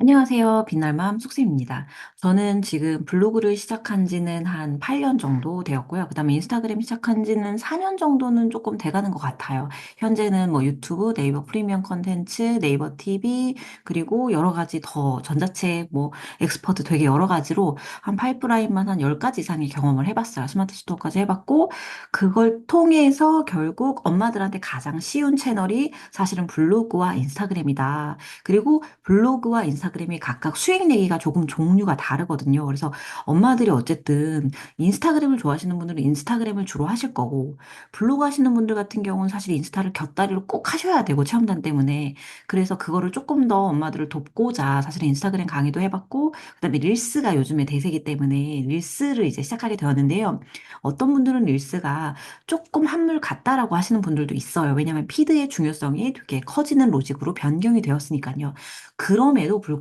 안녕하세요. 빛날맘 숙세입니다. 저는 지금 블로그를 시작한 지는 한 8년 정도 되었고요. 그다음에 인스타그램 시작한 지는 4년 정도는 조금 돼가는 것 같아요. 현재는 뭐 유튜브, 네이버 프리미엄 컨텐츠, 네이버 TV, 그리고 여러 가지 더 전자책, 뭐 엑스퍼트 되게 여러 가지로 한 파이프라인만 한 10가지 이상의 경험을 해봤어요. 스마트 스토어까지 해봤고, 그걸 통해서 결국 엄마들한테 가장 쉬운 채널이 사실은 블로그와 인스타그램이다. 그리고 블로그와 인스타그램 이 각각 수익 내기가 조금 종류가 다르거든요. 그래서 엄마들이 어쨌든 인스타그램을 좋아하시는 분들은 인스타그램을 주로 하실 거고, 블로그 하시는 분들 같은 경우는 사실 인스타를 곁다리로 꼭 하셔야 되고, 체험단 때문에. 그래서 그거를 조금 더 엄마들을 돕고자 사실 인스타그램 강의도 해봤고, 그다음에 릴스가 요즘에 대세기 때문에 릴스를 이제 시작하게 되었는데요. 어떤 분들은 릴스가 조금 한물 같다라고 하시는 분들도 있어요. 왜냐하면 피드의 중요성이 되게 커지는 로직으로 변경이 되었으니까요. 그럼에도 불구하고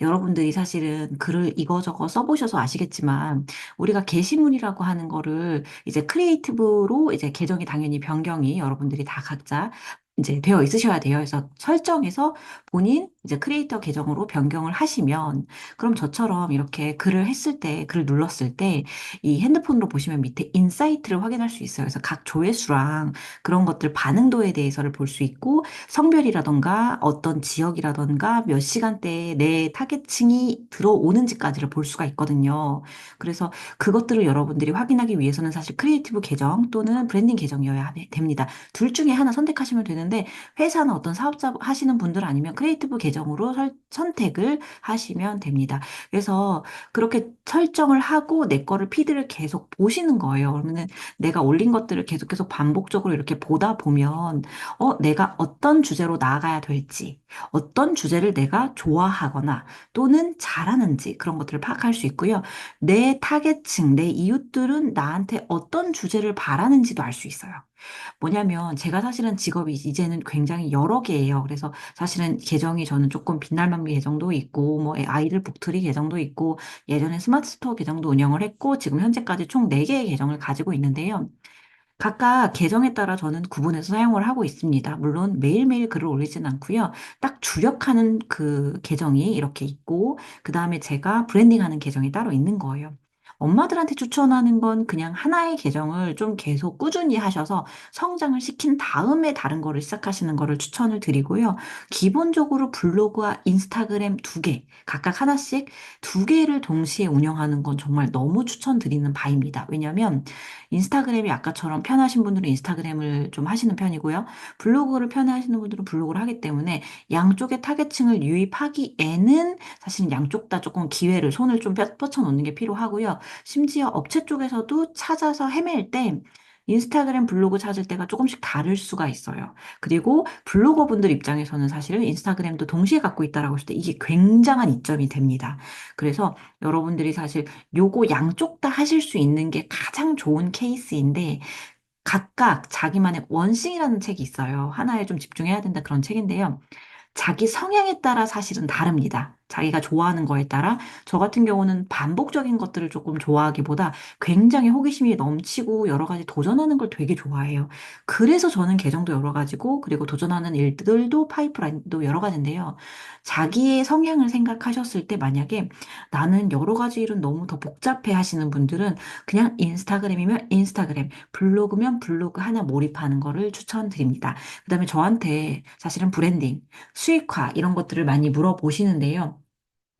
여러분들이 사실은 글을 이거저거 써보셔서 아시겠지만 우리가 게시물이라고 하는 거를 이제 크리에이티브로 이제 계정이 당연히 변경이 여러분들이 다 각자 이제 되어 있으셔야 돼요. 그래서 설정해서 본인 이제 크리에이터 계정으로 변경을 하시면 그럼 저처럼 이렇게 글을 했을 때, 글을 눌렀을 때 이 핸드폰으로 보시면 밑에 인사이트를 확인할 수 있어요. 그래서 각 조회수랑 그런 것들 반응도에 대해서를 볼 수 있고 성별이라던가 어떤 지역이라던가 몇 시간대에 내 타겟층이 들어오는지까지를 볼 수가 있거든요. 그래서 그것들을 여러분들이 확인하기 위해서는 사실 크리에이티브 계정 또는 브랜딩 계정이어야 됩니다. 둘 중에 하나 선택하시면 되는 데 회사나 어떤 사업자 하시는 분들 아니면 크리에이티브 계정으로 설- 선택을 하시면 됩니다. 그래서 그렇게 설정을 하고 내 거를 피드를 계속 보시는 거예요. 그러면은 내가 올린 것들을 계속 계속 반복적으로 이렇게 보다 보면 어, 내가 어떤 주제로 나아가야 될지, 어떤 주제를 내가 좋아하거나 또는 잘하는지 그런 것들을 파악할 수 있고요. 내 타겟층, 내 이웃들은 나한테 어떤 주제를 바라는지도 알 수 있어요. 뭐냐면 제가 사실은 직업이 이제는 굉장히 여러 개예요. 그래서 사실은 계정이 저는 조금 빛날만 계정도 있고 뭐 아이들 북트리 계정도 있고 예전에 스마트 스토어 계정도 운영을 했고 지금 현재까지 총 4 개의 계정을 가지고 있는데요. 각각 계정에 따라 저는 구분해서 사용을 하고 있습니다. 물론 매일매일 글을 올리진 않고요. 딱 주력하는 그 계정이 이렇게 있고, 그 다음에 제가 브랜딩하는 계정이 따로 있는 거예요. 엄마들한테 추천하는 건 그냥 하나의 계정을 좀 계속 꾸준히 하셔서 성장을 시킨 다음에 다른 거를 시작하시는 거를 추천을 드리고요. 기본적으로 블로그와 인스타그램 두 개, 각각 하나씩 두 개를 동시에 운영하는 건 정말 너무 추천드리는 바입니다. 왜냐면 인스타그램이 아까처럼 편하신 분들은 인스타그램을 좀 하시는 편이고요. 블로그를 편하시는 분들은 블로그를 하기 때문에 양쪽의 타겟층을 유입하기에는 사실은 양쪽 다 조금 기회를 손을 좀 뻗- 뻗쳐놓는 게 필요하고요. 심지어 업체 쪽에서도 찾아서 헤맬 때 인스타그램 블로그 찾을 때가 조금씩 다를 수가 있어요. 그리고 블로거 분들 입장에서는 사실은 인스타그램도 동시에 갖고 있다라고 했을 때 이게 굉장한 이점이 됩니다. 그래서 여러분들이 사실 요거 양쪽 다 하실 수 있는 게 가장 좋은 케이스인데 각각 자기만의 원싱이라는 책이 있어요. 하나에 좀 집중해야 된다 그런 책인데요. 자기 성향에 따라 사실은 다릅니다. 자기가 좋아하는 거에 따라 저 같은 경우는 반복적인 것들을 조금 좋아하기보다 굉장히 호기심이 넘치고 여러 가지 도전하는 걸 되게 좋아해요. 그래서 저는 계정도 여러 가지고 그리고 도전하는 일들도 파이프라인도 여러 가지인데요. 자기의 성향을 생각하셨을 때 만약에 나는 여러 가지 일은 너무 더 복잡해 하시는 분들은 그냥 인스타그램이면 인스타그램, 블로그면 블로그 하나 몰입하는 거를 추천드립니다. 그다음에 저한테 사실은 브랜딩, 수익화 이런 것들을 많이 물어보시는데요.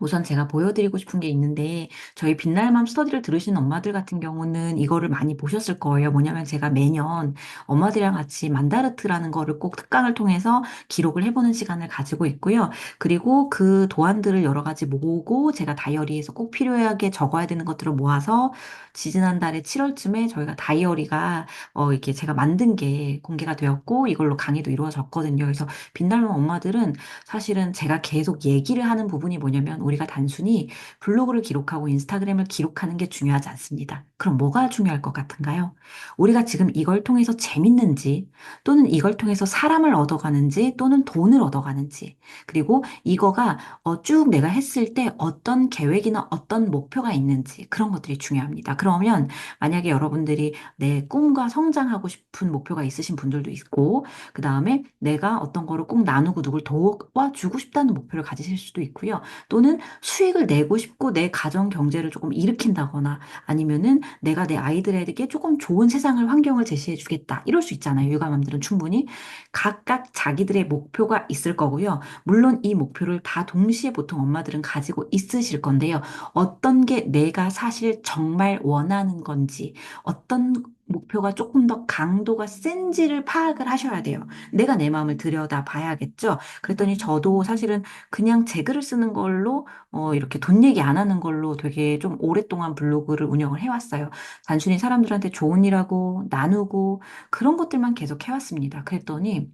우선 제가 보여드리고 싶은 게 있는데, 저희 빛날맘 스터디를 들으시는 엄마들 같은 경우는 이거를 많이 보셨을 거예요. 뭐냐면 제가 매년 엄마들이랑 같이 만다르트라는 거를 꼭 특강을 통해서 기록을 해보는 시간을 가지고 있고요. 그리고 그 도안들을 여러 가지 모으고 제가 다이어리에서 꼭 필요하게 적어야 되는 것들을 모아서 지지난달에 7월쯤에 저희가 다이어리가 어, 이렇게 제가 만든 게 공개가 되었고 이걸로 강의도 이루어졌거든요. 그래서 빛날맘 엄마들은 사실은 제가 계속 얘기를 하는 부분이 뭐냐면 우리 우리가 단순히 블로그를 기록하고 인스타그램을 기록하는 게 중요하지 않습니다. 그럼 뭐가 중요할 것 같은가요? 우리가 지금 이걸 통해서 재밌는지 또는 이걸 통해서 사람을 얻어가는지 또는 돈을 얻어가는지 그리고 이거가 어, 쭉 내가 했을 때 어떤 계획이나 어떤 목표가 있는지 그런 것들이 중요합니다. 그러면 만약에 여러분들이 내 꿈과 성장하고 싶은 목표가 있으신 분들도 있고 그 다음에 내가 어떤 거를 꼭 나누고 누굴 도와주고 싶다는 목표를 가지실 수도 있고요. 또는 수익을 내고 싶고 내 가정 경제를 조금 일으킨다거나 아니면은 내가 내 아이들에게 조금 좋은 세상을 환경을 제시해 주겠다. 이럴 수 있잖아요. 육아맘들은 충분히 각각 자기들의 목표가 있을 거고요. 물론 이 목표를 다 동시에 보통 엄마들은 가지고 있으실 건데요. 어떤 게 내가 사실 정말 원하는 건지, 어떤 목표가 조금 더 강도가 센지를 파악을 하셔야 돼요. 내가 내 마음을 들여다 봐야겠죠. 그랬더니 저도 사실은 그냥 제 글을 쓰는 걸로 어, 이렇게 돈 얘기 안 하는 걸로 되게 좀 오랫동안 블로그를 운영을 해왔어요. 단순히 사람들한테 좋은 일하고 나누고 그런 것들만 계속 해왔습니다. 그랬더니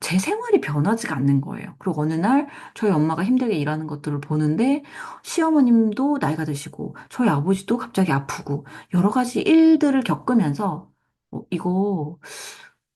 제 생활이 변하지가 않는 거예요. 그리고 어느 날 저희 엄마가 힘들게 일하는 것들을 보는데 시어머님도 나이가 드시고 저희 아버지도 갑자기 아프고 여러 가지 일들을 겪으면서 어, 이거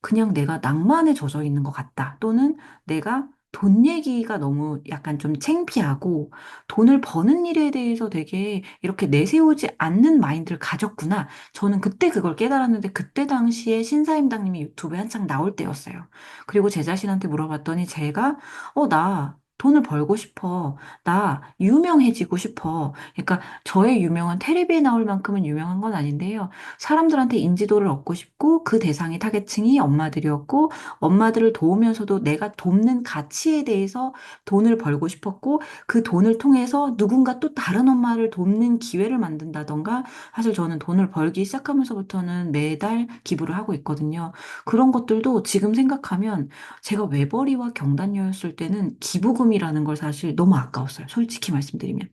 그냥 내가 낭만에 젖어 있는 것 같다. 또는 내가 돈 얘기가 너무 약간 좀 창피하고 돈을 버는 일에 대해서 되게 이렇게 내세우지 않는 마인드를 가졌구나. 저는 그때 그걸 깨달았는데 그때 당시에 신사임당님이 유튜브에 한창 나올 때였어요. 그리고 제 자신한테 물어봤더니 제가 어, 나 돈을 벌고 싶어. 나 유명해지고 싶어. 그러니까 저의 유명한 텔레비에 나올 만큼은 유명한 건 아닌데요. 사람들한테 인지도를 얻고 싶고 그 대상의 타겟층이 엄마들이었고 엄마들을 도우면서도 내가 돕는 가치에 대해서 돈을 벌고 싶었고 그 돈을 통해서 누군가 또 다른 엄마를 돕는 기회를 만든다던가 사실 저는 돈을 벌기 시작하면서부터는 매달 기부를 하고 있거든요. 그런 것들도 지금 생각하면 제가 외벌이와 경단녀였을 때는 기부금이 라는 걸 사실 너무 아까웠어요. 솔직히 말씀드리면.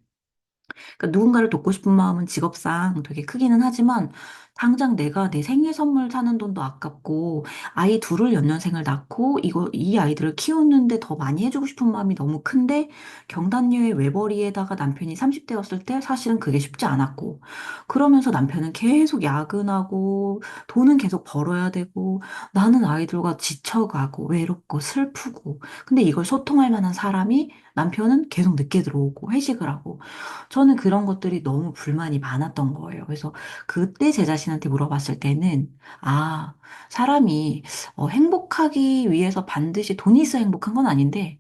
그러니까 누군가를 돕고 싶은 마음은 직업상 되게 크기는 하지만 당장 내가 내 생일 선물 사는 돈도 아깝고 아이 둘을 연년생을 낳고 이거 이 아이들을 키우는데 더 많이 해주고 싶은 마음이 너무 큰데 경단녀의 외벌이에다가 남편이 30대였을 때 사실은 그게 쉽지 않았고 그러면서 남편은 계속 야근하고 돈은 계속 벌어야 되고 나는 아이들과 지쳐가고 외롭고 슬프고 근데 이걸 소통할 만한 사람이 남편은 계속 늦게 들어오고 회식을 하고 저는 그런 것들이 너무 불만이 많았던 거예요. 그래서 그때 제 자신 한테 물어봤을 때는, 아, 사람이 어, 행복하기 위해서 반드시 돈이 있어야 행복한 건 아닌데,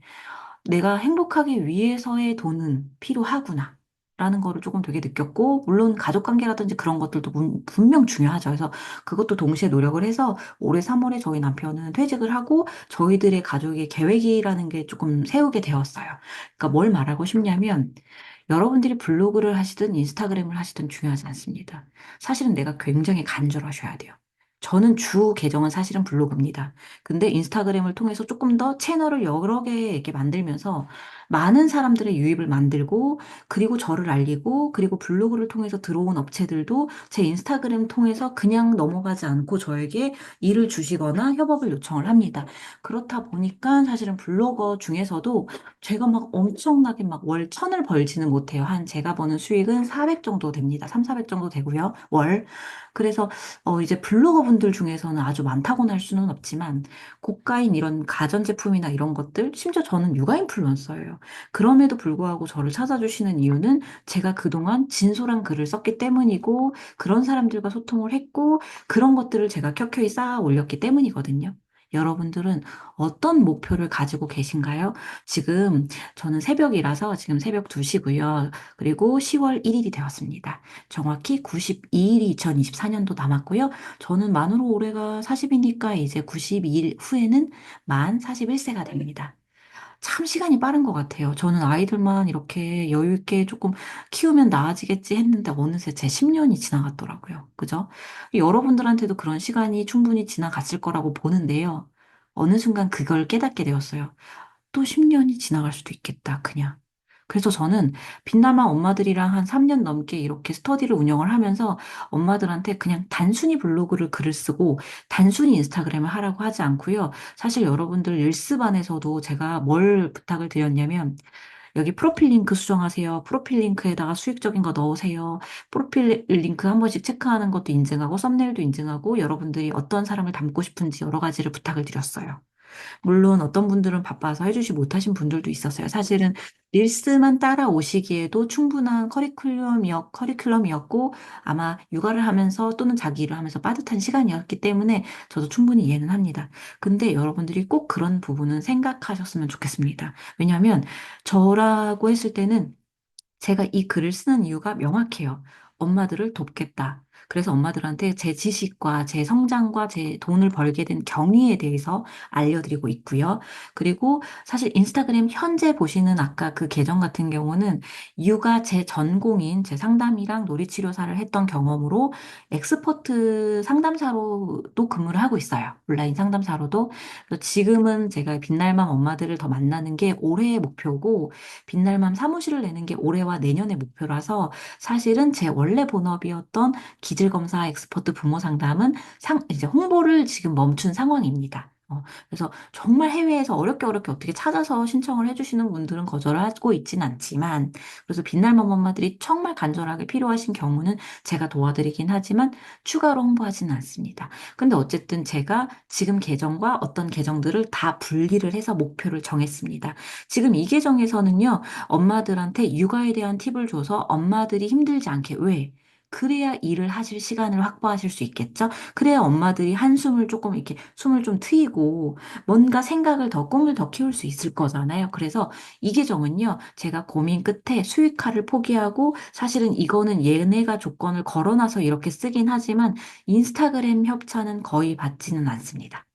내가 행복하기 위해서의 돈은 필요하구나. 라는 거를 조금 되게 느꼈고, 물론 가족 관계라든지 그런 것들도 분- 분명 중요하죠. 그래서 그것도 동시에 노력을 해서 올해 3월에 저희 남편은 퇴직을 하고 저희들의 가족의 계획이라는 게 조금 세우게 되었어요. 그러니까 뭘 말하고 싶냐면, 여러분들이 블로그를 하시든 인스타그램을 하시든 중요하지 않습니다. 사실은 내가 굉장히 간절하셔야 돼요. 저는 주 계정은 사실은 블로그입니다. 근데 인스타그램을 통해서 조금 더 채널을 여러 개 이렇게 만들면서 많은 사람들의 유입을 만들고 그리고 저를 알리고 그리고 블로그를 통해서 들어온 업체들도 제 인스타그램 통해서 그냥 넘어가지 않고 저에게 일을 주시거나 협업을 요청을 합니다. 그렇다 보니까 사실은 블로거 중에서도 제가 막 엄청나게 막 월 천을 벌지는 못해요. 한 제가 버는 수익은 400 정도 됩니다. 3, 400 정도 되고요. 월. 그래서 어 이제 블로거 분들 중에서는 아주 많다고는 할 수는 없지만 고가인 이런 가전제품이나 이런 것들, 심지어 저는 육아 인플루언서예요. 그럼에도 불구하고 저를 찾아주시는 이유는 제가 그동안 진솔한 글을 썼기 때문이고 그런 사람들과 소통을 했고 그런 것들을 제가 켜켜이 쌓아 올렸기 때문이거든요. 여러분들은 어떤 목표를 가지고 계신가요? 지금 저는 새벽이라서 지금 새벽 2시고요. 그리고 10월 1일이 되었습니다. 정확히 92일이 2024년도 남았고요. 저는 만으로 올해가 40이니까 이제 92일 후에는 만 41세가 됩니다. 참 시간이 빠른 것 같아요. 저는 아이들만 이렇게 여유 있게 조금 키우면 나아지겠지 했는데 어느새 제 10년이 지나갔더라고요. 그죠? 여러분들한테도 그런 시간이 충분히 지나갔을 거라고 보는데요. 어느 순간 그걸 깨닫게 되었어요. 또 10년이 지나갈 수도 있겠다, 그냥. 그래서 저는 빛나마 엄마들이랑 한 3년 넘게 이렇게 스터디를 운영을 하면서 엄마들한테 그냥 단순히 블로그를 글을 쓰고 단순히 인스타그램을 하라고 하지 않고요. 사실 여러분들 릴스반에서도 제가 뭘 부탁을 드렸냐면 여기 프로필 링크 수정하세요. 프로필 링크에다가 수익적인 거 넣으세요. 프로필 링크 한 번씩 체크하는 것도 인증하고 썸네일도 인증하고 여러분들이 어떤 사람을 닮고 싶은지 여러 가지를 부탁을 드렸어요. 물론 어떤 분들은 바빠서 해주지 못하신 분들도 있었어요. 사실은 릴스만 따라오시기에도 충분한 커리큘럼이었, 커리큘럼이었고 아마 육아를 하면서 또는 자기 일을 하면서 빠듯한 시간이었기 때문에 저도 충분히 이해는 합니다. 근데 여러분들이 꼭 그런 부분은 생각하셨으면 좋겠습니다. 왜냐하면 저라고 했을 때는 제가 이 글을 쓰는 이유가 명확해요. 엄마들을 돕겠다. 그래서 엄마들한테 제 지식과 제 성장과 제 돈을 벌게 된 경위에 대해서 알려드리고 있고요. 그리고 사실 인스타그램 현재 보시는 아까 그 계정 같은 경우는 육아 제 전공인 제 상담이랑 놀이치료사를 했던 경험으로 엑스퍼트 상담사로도 근무를 하고 있어요. 온라인 상담사로도. 지금은 제가 빛날맘 엄마들을 더 만나는 게 올해의 목표고 빛날맘 사무실을 내는 게 올해와 내년의 목표라서 사실은 제 원래 본업이었던 기질검사 엑스퍼트 부모 상담은 상, 이제 홍보를 지금 멈춘 상황입니다. 어, 그래서 정말 해외에서 어렵게 어렵게 어떻게 찾아서 신청을 해주시는 분들은 거절을 하고 있진 않지만, 그래서 빛날맘 엄마들이 정말 간절하게 필요하신 경우는 제가 도와드리긴 하지만 추가로 홍보하지는 않습니다. 근데 어쨌든 제가 지금 계정과 어떤 계정들을 다 분리를 해서 목표를 정했습니다. 지금 이 계정에서는요, 엄마들한테 육아에 대한 팁을 줘서 엄마들이 힘들지 않게, 왜? 그래야 일을 하실 시간을 확보하실 수 있겠죠? 그래야 엄마들이 한숨을 조금 이렇게 숨을 좀 트이고 뭔가 생각을 더 꿈을 더 키울 수 있을 거잖아요. 그래서 이 계정은요, 제가 고민 끝에 수익화를 포기하고 사실은 이거는 얘네가 조건을 걸어놔서 이렇게 쓰긴 하지만 인스타그램 협찬은 거의 받지는 않습니다.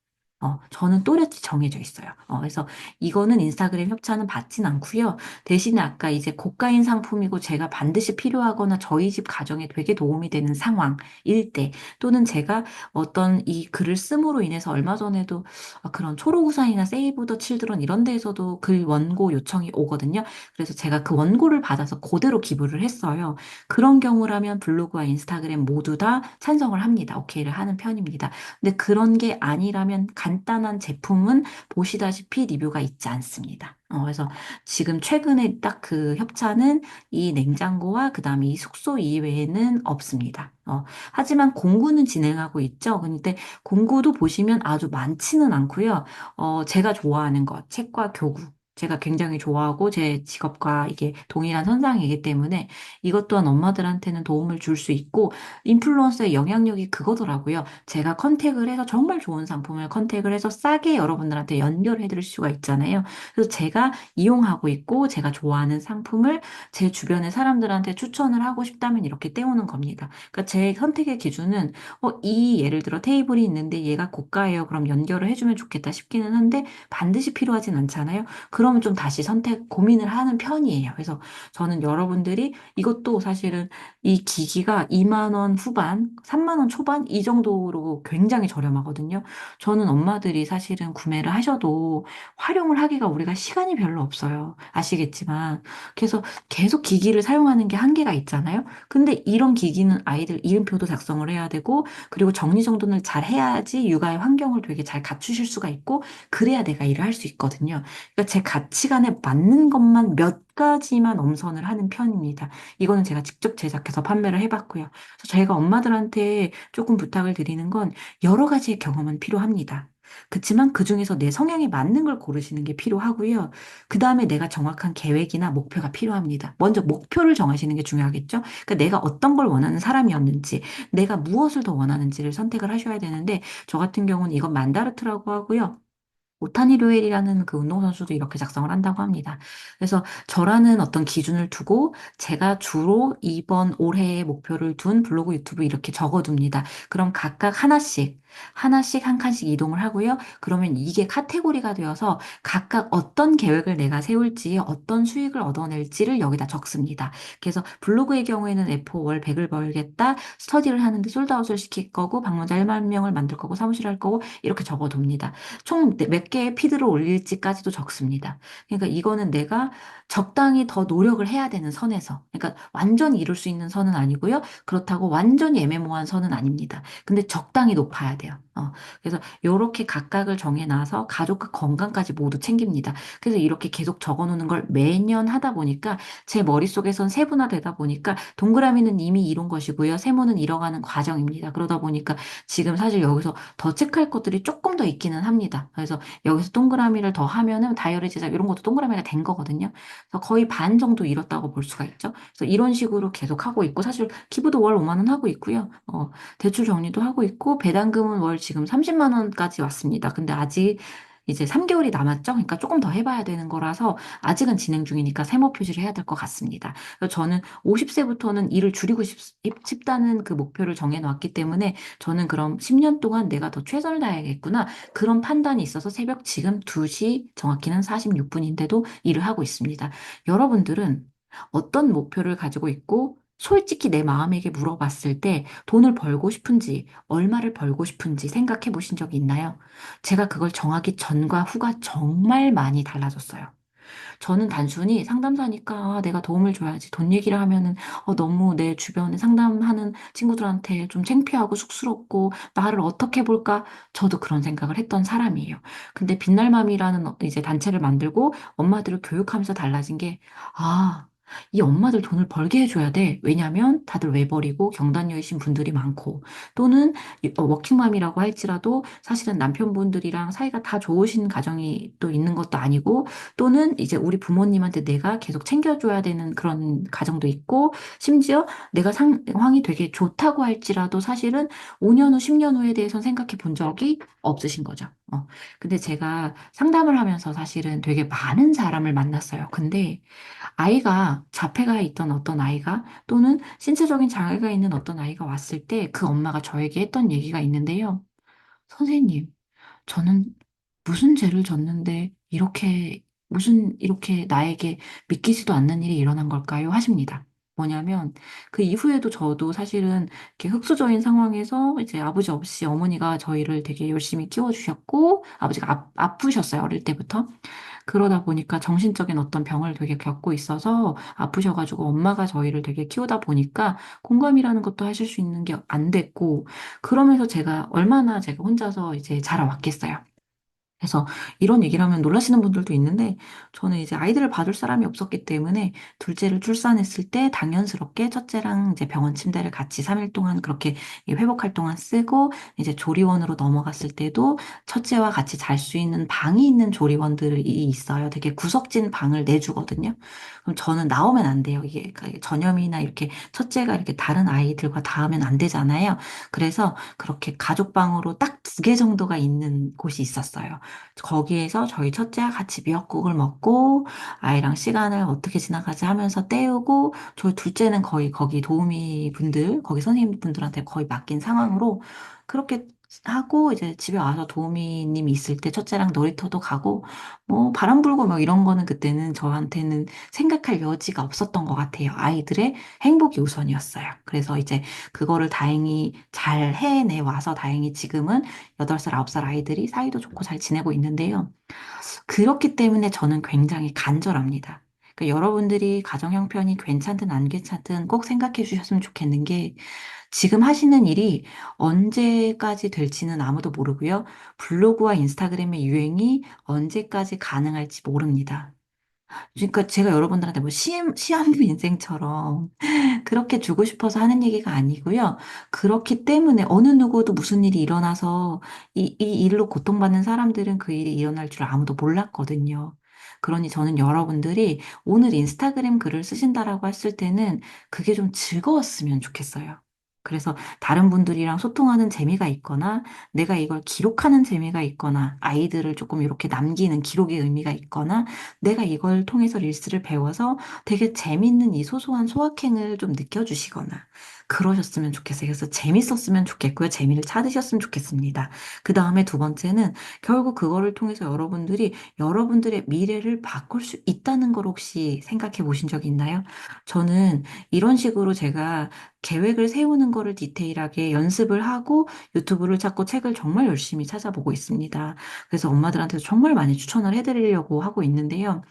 어, 저는 또렷이 정해져 있어요. 어, 그래서 이거는 인스타그램 협찬은 받진 않고요. 대신에 아까 이제 고가인 상품이고 제가 반드시 필요하거나 저희 집 가정에 되게 도움이 되는 상황일 때 또는 제가 어떤 이 글을 씀으로 인해서 얼마 전에도 아, 그런 초록우산이나 세이브 더 칠드런 이런 데에서도 글 원고 요청이 오거든요. 그래서 제가 그 원고를 받아서 그대로 기부를 했어요. 그런 경우라면 블로그와 인스타그램 모두 다 찬성을 합니다. 오케이를 하는 편입니다. 근데 그런 게 아니라면 간 단한 제품은 보시다시피 리뷰가 있지 않습니다. 어, 그래서 지금 최근에 딱 그 협찬은 이 냉장고와 그 다음에 이 숙소 이외에는 없습니다. 어, 하지만 공구는 진행하고 있죠. 근데 공구도 보시면 아주 많지는 않고요. 어, 제가 좋아하는 것, 책과 교구. 제가 굉장히 좋아하고 제 직업과 이게 동일한 선상이기 때문에 이것 또한 엄마들한테는 도움을 줄 수 있고 인플루언서의 영향력이 그거더라고요. 제가 컨택을 해서 정말 좋은 상품을 컨택을 해서 싸게 여러분들한테 연결해 드릴 수가 있잖아요. 그래서 제가 이용하고 있고 제가 좋아하는 상품을 제 주변의 사람들한테 추천을 하고 싶다면 이렇게 떼우는 겁니다. 그러니까 제 선택의 기준은 어, 이 예를 들어 테이블이 있는데 얘가 고가예요. 그럼 연결을 해주면 좋겠다 싶기는 한데 반드시 필요하진 않잖아요. 그 러면 좀 다시 선택 고민을 하는 편이에요. 그래서 저는 여러분들이 이것도 사실은 이 기기가 2만 원 후반, 3만 원 초반 이 정도로 굉장히 저렴하거든요. 저는 엄마들이 사실은 구매를 하셔도 활용을 하기가 우리가 시간이 별로 없어요. 아시겠지만. 그래서 계속 기기를 사용하는 게 한계가 있잖아요. 근데 이런 기기는 아이들 이름표도 작성을 해야 되고, 그리고 정리정돈을 잘 해야지 육아의 환경을 되게 잘 갖추실 수가 있고, 그래야 내가 일을 할 수 있거든요. 그러니까 제 가치관에 맞는 것만 몇 가지만 엄선을 하는 편입니다. 이거는 제가 직접 제작해서 판매를 해봤고요. 그래서 저희가 엄마들한테 조금 부탁을 드리는 건 여러 가지의 경험은 필요합니다. 그치만 그 중에서 내 성향에 맞는 걸 고르시는 게 필요하고요. 그 다음에 내가 정확한 계획이나 목표가 필요합니다. 먼저 목표를 정하시는 게 중요하겠죠? 그러니까 내가 어떤 걸 원하는 사람이었는지, 내가 무엇을 더 원하는지를 선택을 하셔야 되는데, 저 같은 경우는 이건 만다르트라고 하고요. 오타니 료엘이라는 그 운동선수도 이렇게 작성을 한다고 합니다. 그래서 저라는 어떤 기준을 두고 제가 주로 이번 올해의 목표를 둔 블로그 유튜브 이렇게 적어둡니다. 그럼 각각 하나씩 하나씩 한 칸씩 이동을 하고요. 그러면 이게 카테고리가 되어서 각각 어떤 계획을 내가 세울지, 어떤 수익을 얻어낼지를 여기다 적습니다. 그래서 블로그의 경우에는 F5 월 100을 벌겠다, 스터디를 하는데 솔드아웃을 시킬 거고, 방문자 1만 명을 만들 거고, 사무실 할 거고, 이렇게 적어둡니다. 총 몇 개의 피드를 올릴지까지도 적습니다. 그러니까 이거는 내가 적당히 더 노력을 해야 되는 선에서, 그러니까 완전히 이룰 수 있는 선은 아니고요. 그렇다고 완전히 애매모호한 선은 아닙니다. 근데 적당히 높아야 돼요. 같아요. 어, 그래서 이렇게 각각을 정해놔서 가족과 건강까지 모두 챙깁니다. 그래서 이렇게 계속 적어놓는 걸 매년 하다 보니까 제 머릿속에선 세분화되다 보니까 동그라미는 이미 이룬 것이고요. 세모는 이뤄가는 과정입니다. 그러다 보니까 지금 사실 여기서 더 체크할 것들이 조금 더 있기는 합니다. 그래서 여기서 동그라미를 더 하면은 다이어리 제작 이런 것도 동그라미가 된 거거든요. 그래서 거의 반 정도 이뤘다고 볼 수가 있죠. 그래서 이런 식으로 계속 하고 있고 사실 기부도 월 5만 원 하고 있고요. 어, 대출 정리도 하고 있고 배당금은 월 지금 30만 원까지 왔습니다. 근데 아직 이제 3개월이 남았죠? 그러니까 조금 더 해봐야 되는 거라서 아직은 진행 중이니까 세모 표시를 해야 될 것 같습니다. 그래서 저는 50세부터는 일을 줄이고 싶, 싶다는 그 목표를 정해놨기 때문에 저는 그럼 10년 동안 내가 더 최선을 다해야겠구나. 그런 판단이 있어서 새벽 지금 2시 정확히는 46분인데도 일을 하고 있습니다. 여러분들은 어떤 목표를 가지고 있고 솔직히 내 마음에게 물어봤을 때 돈을 벌고 싶은지, 얼마를 벌고 싶은지 생각해 보신 적이 있나요? 제가 그걸 정하기 전과 후가 정말 많이 달라졌어요. 저는 단순히 상담사니까 아, 내가 도움을 줘야지. 돈 얘기를 하면은 어, 너무 내 주변에 상담하는 친구들한테 좀 창피하고 쑥스럽고 나를 어떻게 볼까? 저도 그런 생각을 했던 사람이에요. 근데 빛날맘이라는 어, 이제 단체를 만들고 엄마들을 교육하면서 달라진 게 아, 이 엄마들 돈을 벌게 해줘야 돼. 왜냐면 다들 외벌이고 경단녀이신 분들이 많고 또는 이- 어, 워킹맘이라고 할지라도 사실은 남편분들이랑 사이가 다 좋으신 가정이 또 있는 것도 아니고 또는 이제 우리 부모님한테 내가 계속 챙겨줘야 되는 그런 가정도 있고, 심지어 내가 상황이 되게 좋다고 할지라도 사실은 5년 후, 10년 후에 대해서는 생각해 본 적이 없으신 거죠. 어. 근데 제가 상담을 하면서 사실은 되게 많은 사람을 만났어요. 근데 아이가 자폐가 있던 어떤 아이가 또는 신체적인 장애가 있는 어떤 아이가 왔을 때 그 엄마가 저에게 했던 얘기가 있는데요. 선생님, 저는 무슨 죄를 졌는데 이렇게 무슨 이렇게 나에게 믿기지도 않는 일이 일어난 걸까요? 하십니다. 뭐냐면 그 이후에도 저도 사실은 이렇게 흙수저인 상황에서 이제 아버지 없이 어머니가 저희를 되게 열심히 키워주셨고 아버지가 아, 아프셨어요 어릴 때부터 그러다 보니까 정신적인 어떤 병을 되게 겪고 있어서 아프셔가지고 엄마가 저희를 되게 키우다 보니까 공감이라는 것도 하실 수 있는 게 안 됐고 그러면서 제가 얼마나 제가 혼자서 이제 자라왔겠어요. 그래서 이런 얘기를 하면 놀라시는 분들도 있는데 저는 이제 아이들을 봐줄 사람이 없었기 때문에 둘째를 출산했을 때 당연스럽게 첫째랑 이제 병원 침대를 같이 3일 동안 그렇게 회복할 동안 쓰고 이제 조리원으로 넘어갔을 때도 첫째와 같이 잘 수 있는 방이 있는 조리원들이 있어요. 되게 구석진 방을 내주거든요. 그럼 저는 나오면 안 돼요. 이게 그 전염이나 이렇게 첫째가 이렇게 다른 아이들과 닿으면 안 되잖아요. 그래서 그렇게 가족방으로 딱 두 개 정도가 있는 곳이 있었어요. 거기에서 저희 첫째와 같이 미역국을 먹고 아이랑 시간을 어떻게 지나가지 하면서 때우고 저희 둘째는 거의 거기 도우미 분들, 거기 선생님 분들한테 거의 맡긴 상황으로 그렇게 하고 이제 집에 와서 도우미님이 있을 때 첫째랑 놀이터도 가고 뭐 바람 불고 뭐 이런 거는 그때는 저한테는 생각할 여지가 없었던 것 같아요. 아이들의 행복이 우선이었어요. 그래서 이제 그거를 다행히 잘 해내 와서 다행히 지금은 8살, 9살 아이들이 사이도 좋고 잘 지내고 있는데요. 그렇기 때문에 저는 굉장히 간절합니다. 그러니까 여러분들이 가정 형편이 괜찮든 안 괜찮든 꼭 생각해 주셨으면 좋겠는 게 지금 하시는 일이 언제까지 될지는 아무도 모르고요. 블로그와 인스타그램의 유행이 언제까지 가능할지 모릅니다. 그러니까 제가 여러분들한테 뭐 시험, 시한부 인생처럼 그렇게 주고 싶어서 하는 얘기가 아니고요. 그렇기 때문에 어느 누구도 무슨 일이 일어나서 이, 이 일로 고통받는 사람들은 그 일이 일어날 줄 아무도 몰랐거든요. 그러니 저는 여러분들이 오늘 인스타그램 글을 쓰신다라고 했을 때는 그게 좀 즐거웠으면 좋겠어요. 그래서 다른 분들이랑 소통하는 재미가 있거나 내가 이걸 기록하는 재미가 있거나 아이들을 조금 이렇게 남기는 기록의 의미가 있거나 내가 이걸 통해서 릴스를 배워서 되게 재밌는 이 소소한 소확행을 좀 느껴주시거나 그러셨으면 좋겠어요. 그래서 재밌었으면 좋겠고요. 재미를 찾으셨으면 좋겠습니다. 그 다음에 두 번째는 결국 그거를 통해서 여러분들이 여러분들의 미래를 바꿀 수 있다는 걸 혹시 생각해 보신 적이 있나요? 저는 이런 식으로 제가 계획을 세우는 거를 디테일하게 연습을 하고 유튜브를 찾고 책을 정말 열심히 찾아보고 있습니다. 그래서 엄마들한테도 정말 많이 추천을 해드리려고 하고 있는데요.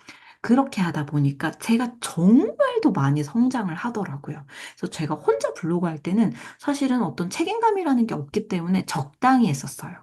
그렇게 하다 보니까 제가 정말 훨씬 더 많이 성장을 하더라고요. 그래서 제가 혼자 블로그 할 때는 사실은 어떤 책임감이라는 게 없기 때문에 적당히 했었어요.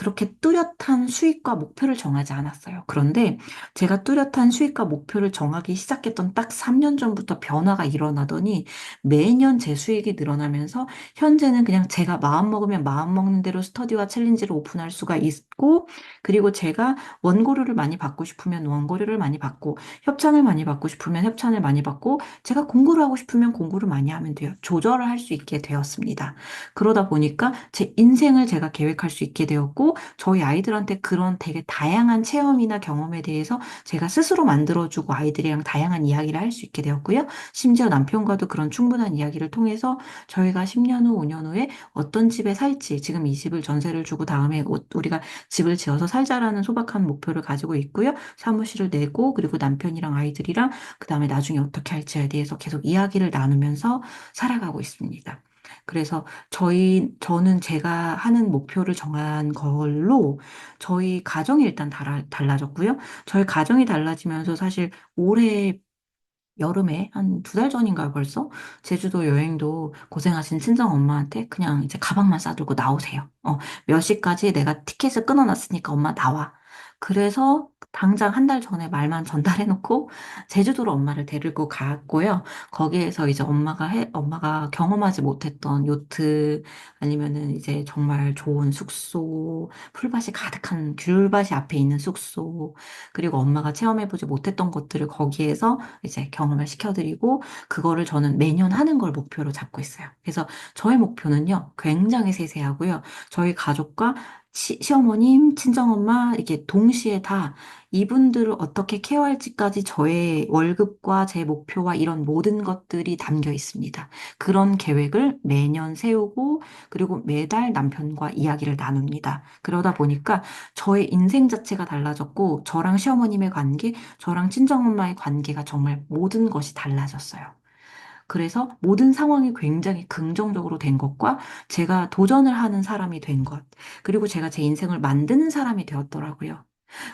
그렇게 뚜렷한 수익과 목표를 정하지 않았어요. 그런데 제가 뚜렷한 수익과 목표를 정하기 시작했던 딱 3년 전부터 변화가 일어나더니 매년 제 수익이 늘어나면서 현재는 그냥 제가 마음 먹으면 마음 먹는 대로 스터디와 챌린지를 오픈할 수가 있고 그리고 제가 원고료를 많이 받고 싶으면 원고료를 많이 받고 협찬을 많이 받고 싶으면 협찬을 많이 받고 제가 공부를 하고 싶으면 공부를 많이 하면 돼요. 조절을 할 수 있게 되었습니다. 그러다 보니까 제 인생을 제가 계획할 수 있게 되었고, 저희 아이들한테 그런 되게 다양한 체험이나 경험에 대해서 제가 스스로 만들어주고 아이들이랑 다양한 이야기를 할 수 있게 되었고요. 심지어 남편과도 그런 충분한 이야기를 통해서 저희가 10년 후, 5년 후에 어떤 집에 살지, 지금 이 집을 전세를 주고 다음에 우리가 집을 지어서 살자라는 소박한 목표를 가지고 있고요. 사무실을 내고, 그리고 남편이랑 아이들이랑 그 다음에 나중에 어떻게 할지에 대해서 계속 이야기를 나누면서 살아가고 있습니다. 그래서 저희, 저는 제가 하는 목표를 정한 걸로 저희 가정이 일단 달라, 달라졌고요. 저희 가정이 달라지면서 사실 올해 여름에 한 두 달 전인가요, 벌써? 제주도 여행도 고생하신 친정 엄마한테 그냥 이제 가방만 싸들고 나오세요. 어, 몇 시까지 내가 티켓을 끊어놨으니까 엄마 나와. 그래서 당장 한 달 전에 말만 전달해 놓고 제주도로 엄마를 데리고 갔고요. 거기에서 이제 엄마가 해, 엄마가 경험하지 못했던 요트 아니면은 이제 정말 좋은 숙소, 풀밭이 가득한 귤밭이 앞에 있는 숙소, 그리고 엄마가 체험해 보지 못했던 것들을 거기에서 이제 경험을 시켜드리고, 그거를 저는 매년 하는 걸 목표로 잡고 있어요. 그래서 저의 목표는요, 굉장히 세세하고요. 저희 가족과 시, 시어머님, 친정엄마, 이렇게 동시에 다 이분들을 어떻게 케어할지까지 저의 월급과 제 목표와 이런 모든 것들이 담겨 있습니다. 그런 계획을 매년 세우고, 그리고 매달 남편과 이야기를 나눕니다. 그러다 보니까 저의 인생 자체가 달라졌고, 저랑 시어머님의 관계, 저랑 친정엄마의 관계가 정말 모든 것이 달라졌어요. 그래서 모든 상황이 굉장히 긍정적으로 된 것과 제가 도전을 하는 사람이 된 것, 그리고 제가 제 인생을 만드는 사람이 되었더라고요.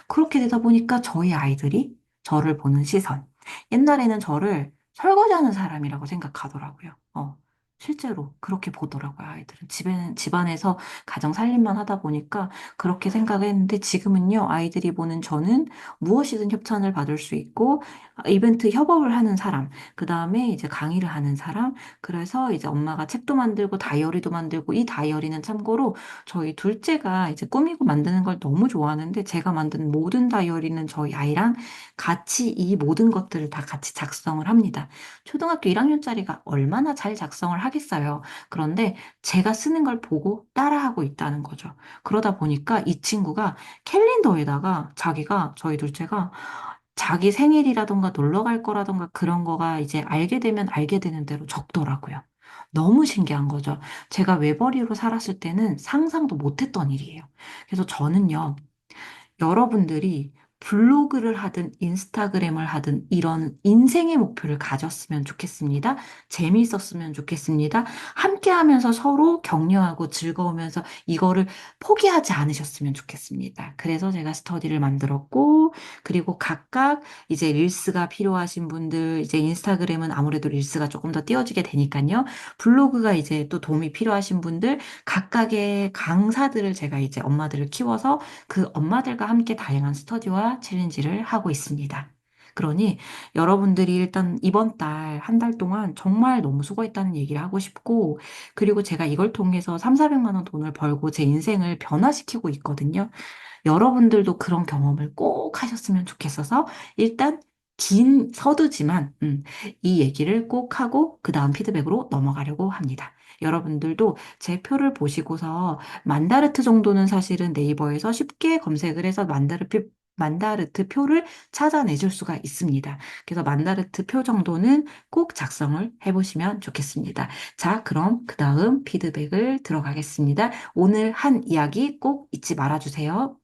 그렇게 되다 보니까 저희 아이들이 저를 보는 시선. 옛날에는 저를 설거지하는 사람이라고 생각하더라고요. 어, 실제로 그렇게 보더라고요, 아이들은. 집에는, 집안에서 가정 살림만 하다 보니까 그렇게 생각했는데 지금은요, 아이들이 보는 저는 무엇이든 협찬을 받을 수 있고, 이벤트 협업을 하는 사람, 그 다음에 이제 강의를 하는 사람, 그래서 이제 엄마가 책도 만들고 다이어리도 만들고, 이 다이어리는 참고로 저희 둘째가 이제 꾸미고 만드는 걸 너무 좋아하는데, 제가 만든 모든 다이어리는 저희 아이랑 같이 이 모든 것들을 다 같이 작성을 합니다. 초등학교 1학년짜리가 얼마나 잘 작성을 하겠어요. 그런데 제가 쓰는 걸 보고 따라하고 있다는 거죠. 그러다 보니까 이 친구가 캘린더에다가 자기가, 저희 둘째가 자기 생일이라던가 놀러 갈 거라던가 그런 거가 이제 알게 되면 알게 되는 대로 적더라고요. 너무 신기한 거죠. 제가 외벌이로 살았을 때는 상상도 못했던 일이에요. 그래서 저는요, 여러분들이 블로그를 하든 인스타그램을 하든 이런 인생의 목표를 가졌으면 좋겠습니다. 재미있었으면 좋겠습니다. 함께 하면서 서로 격려하고 즐거우면서 이거를 포기하지 않으셨으면 좋겠습니다. 그래서 제가 스터디를 만들었고, 그리고 각각 이제 릴스가 필요하신 분들, 이제 인스타그램은 아무래도 릴스가 조금 더 띄워지게 되니까요. 블로그가 이제 또 도움이 필요하신 분들, 각각의 강사들을 제가 이제 엄마들을 키워서 그 엄마들과 함께 다양한 스터디와 챌린지를 하고 있습니다. 그러니 여러분들이 일단 이번 달, 한 달 동안 정말 너무 수고했다는 얘기를 하고 싶고, 그리고 제가 이걸 통해서 3, 400만 원 돈을 벌고 제 인생을 변화시키고 있거든요. 여러분들도 그런 경험을 꼭 하셨으면 좋겠어서, 일단 긴 서두지만, 음, 이 얘기를 꼭 하고, 그 다음 피드백으로 넘어가려고 합니다. 여러분들도 제 표를 보시고서 만다르트 정도는 사실은 네이버에서 쉽게 검색을 해서 만다르트 만다르트 표를 찾아내 줄 수가 있습니다. 그래서 만다르트 표 정도는 꼭 작성을 해보시면 좋겠습니다. 자, 그럼 그 다음 피드백을 들어가겠습니다. 오늘 한 이야기 꼭 잊지 말아주세요.